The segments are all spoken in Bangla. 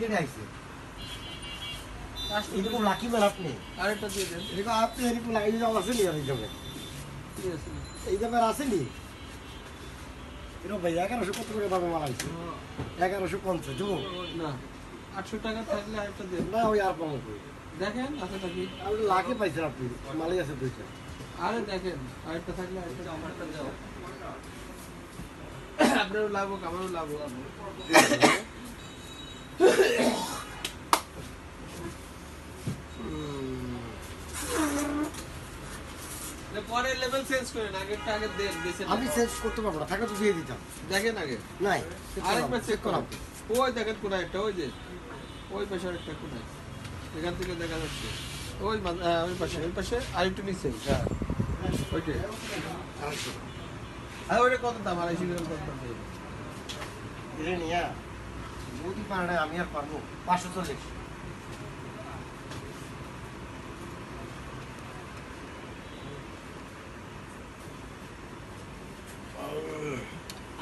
কিনে আইছে এরকম লাকি ম্যান আপনি। আরেকটা দিয়ে দেন। এরকম আপনি এরকম লাকি দাম আসেনি আর এই দামে এই দামে আসেনি এরকম ভাই এগারোশো কত করে দামে মাল আইছে এগারোশো পঞ্চাশ দেবো না আটশো টাকা থাকলে আরেকটা দেন। না ওই আর কই। দেখেন আছে নাকি আমি লাখে পাইছেন আপনি মালই আছে দুইটা। আরে দেখেন আরেকটা থাকলে আরেকটা আমারটা দাও। আপনারও লাভ হোক আমারও লাভ হোক। পরে লেভেল চেঞ্জ করেন আগেরটা আগে দেন আমি চেঞ্জ করতে পারব না থাকলে তো দিয়ে দিতাম। দেখেন আগে। নাই আরেকবার চেক করাম ওই দেখেন কোনায় একটা ওই যে ওই পাশে আরেকটা কোনায়। এখান থেকে দেখা যাচ্ছে। ওই ওই পাশে ওই পাশে আরেকটু নিচে হ্যাঁ। ওইটা। আর ওইটা কত দাম? আড়াইশো গ্রাম কত দাম? পারে না আমি আর পারব পাঁচশো চল্লিশ।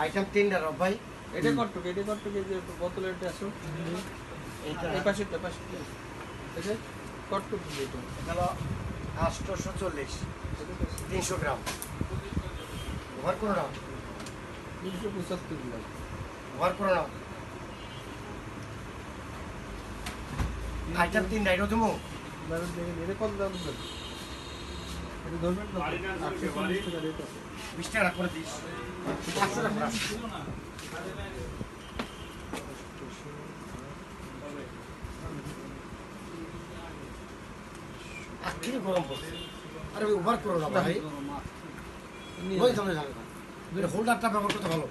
আইটেম তিনটা রব ভাই। এটা কটটুক এটা এই যে বোতলের এটা আসো এইটা। এই পাশে এই পাশে এটা কটটুক এটা। হলো আটশোশো চল্লিশ। এটা কত? তিনশো গ্রাম। ঘর করে নাও তিনশো পঁচাত্তর গ্রাম। ঘর করে নাও আইটেম তিনটা এটা তুমি দাঁড়ান দেখেন এটা কত দাম দেন এটা ধরবেন না আটশো রেট আছে বিশ টাকা করে দিস। আখিরি গরম পড়ছে আরে ওই ওভার করো না ভাই না হোল্ডারটা ব্যবহার করতে ভালো